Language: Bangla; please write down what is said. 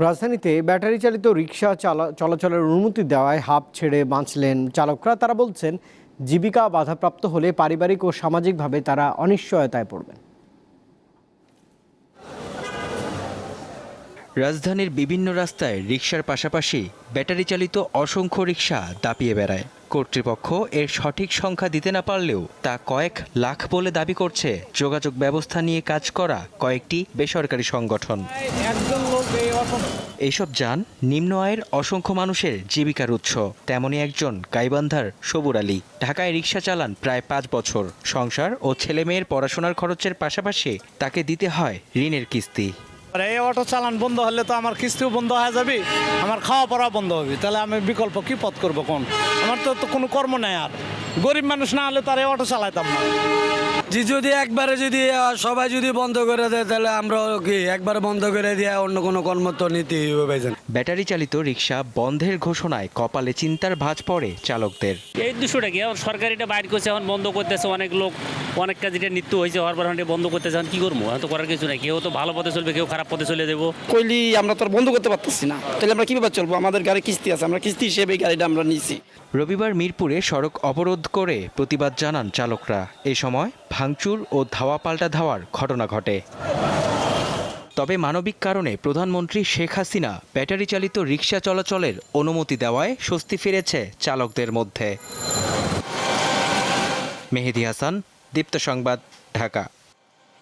রাজধানীতে ব্যাটারি চালিত রিক্সা চালা- চলাচলের অনুমতি দেওয়ায় হাফ ছেড়ে বাঁচলেন চালকরা। তারা বলছেন, জীবিকা বাধাপ্রাপ্ত হলে পারিবারিক ও সামাজিকভাবে তারা অনিশ্চয়তায় পড়বেন। রাজধানীর বিভিন্ন রাস্তায় রিকশার পাশাপাশি ব্যাটারি চালিত অসংখ্য রিকশা দাপিয়ে বেড়ায়। কর্তৃপক্ষ এর সঠিক সংখ্যা দিতে না পারলেও তা কয়েক লাখ বলে দাবি করছে। যোগাযোগ ব্যবস্থা নিয়ে কাজ করা কয়েকটি বেসরকারি সংগঠন। এইসব যান নিম্ন আয়ের অসংখ্য মানুষের জীবিকার উৎস। তেমনই একজন গাইবান্ধার সবুর আলী। ঢাকায় রিক্সা চালান প্রায় পাঁচ বছর। সংসার ও ছেলেমেয়ের পড়াশোনার খরচের পাশাপাশি তাকে দিতে হয় ঋণের কিস্তি। এই অটো চালান বন্ধ হলে তো আমার কিস্তিও বন্ধ হয়ে যাবে, আমার খাওয়া পড়া বন্ধ হবে। তাহলে আমি বিকল্প কি পথ করব কোন? আমার তো তো কোনো কর্ম নেই আর। গরিব মানুষ না হলে তার এই অটো চালাইতাম না। জি যদি একবারে যদি সবাই যদি বন্ধ করে দেয় তাহলে আমরা কি একবারে বন্ধ করে দিয়ে অন্য কোনো কর্ম তো নিতেই হবে ভাইজান ব্যাটারি চালিত রিক্সা বন্ধের ঘোষণায় কপালে চিন্তার ভাঁজ পড়ে চালকদের। এই দুশোটা কি? এখন সরকারিটা বাইর করছে এখন বন্ধ করতেছে অনেক লোক অনেক কাজ এটা নিত্য হয়েছে হওয়ার পর বন্ধ করতেছে এখন কি করব? তো করার কিছু নাই কেউ তো ভালো পথে চলবে কেউ খারাপ পথে চলে যাব। কইলি আমরা তো আর বন্ধ করতে পারতেছি না। তাহলে আমরা কীভাবে চলবো? আমাদের গাড়ি কিস্তি আছে আমরা কিস্তি হিসেবে এই গাড়িটা আমরা নিয়েছি রবিবার মিরপুরে সড়ক অবরোধ করে প্রতিবাদ জানান চালকরা। এ সময় ভাঙচুর ও ধাওয়া পাল্টা ধাওয়ার ঘটনা ঘটে। তবে মানবিক কারণে প্রধানমন্ত্রী শেখ হাসিনা ব্যাটারি চালিত রিক্সা চলাচলের অনুমতি দেওয়ায় স্বস্তি ফিরেছে চালকদের মধ্যে। মেহেদি হাসান, দীপ্ত সংবাদ, ঢাকা।